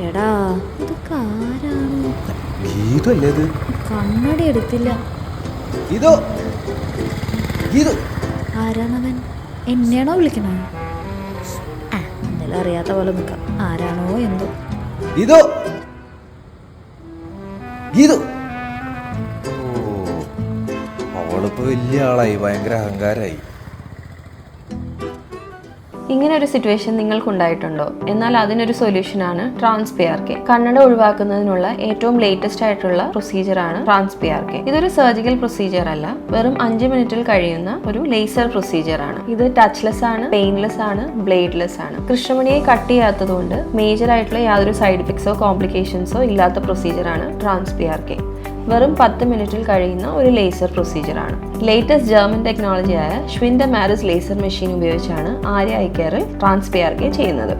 ചേടാ ഇതൊക്കെ ആരാണ്? ഗീതല്ലേ ഇത്? കണ്ണടി എടുത്തില്ല. ഇതോ ഗീതു. ആരാണവൻ? എന്നെയാണോ വിളിക്കണേ? എന്തായാലും അറിയാത്ത പോലെ നിൽക്കാം ആരാണോ എന്തോ. ഇതോ ഗീതു. ഓ അവളിപ്പോ വലിയ ആളായി. ഭയങ്കര അഹങ്കാരായി. ഇങ്ങനെ ഒരു സിറ്റുവേഷൻ നിങ്ങൾക്കുണ്ടായിട്ടുണ്ടോ? എന്നാൽ അതിനൊരു സൊല്യൂഷനാണ് കെ കണ്ണട ഒഴിവാക്കുന്നതിനുള്ള ഏറ്റവും ലേറ്റസ്റ്റ് ആയിട്ടുള്ള പ്രൊസീജിയറാണ് കെ ഇതൊരു സർജിക്കൽ പ്രൊസീജിയർ അല്ല. വെറും അഞ്ച് മിനിറ്റിൽ കഴിയുന്ന ഒരു ലേസർ പ്രൊസീജിയർ ആണ്. ഇത് ടച്ച്ലെസ് ആണ് പെയിൻലെസ് ആണ് ബ്ലേഡ്ലെസ് ആണ്. കൃഷ്ണമണിയെ കട്ട് ചെയ്യാത്തതുകൊണ്ട് മേജർ ആയിട്ടുള്ള യാതൊരു സൈഡ് ഇഫക്ട്സോ കോംപ്ലിക്കേഷൻസോ ഇല്ലാത്ത പ്രൊസീജിയറാണ് ട്രാൻസ്പിയാർക്കെ വെറും പത്ത് മിനിറ്റിൽ കഴിയുന്ന ഒരു ലേസർ പ്രൊസീജിയറാണ് ലേറ്റസ്റ്റ് ജർമ്മൻ ടെക്നോളജിയായ ഷ്വിൻഡ മാരിസ് ലേസർ മെഷീൻ ഉപയോഗിച്ചാണ് ആര്യ ഐ കെയറിൽ ട്രാൻസ്പിയാർക്കെ ചെയ്യുന്നത്.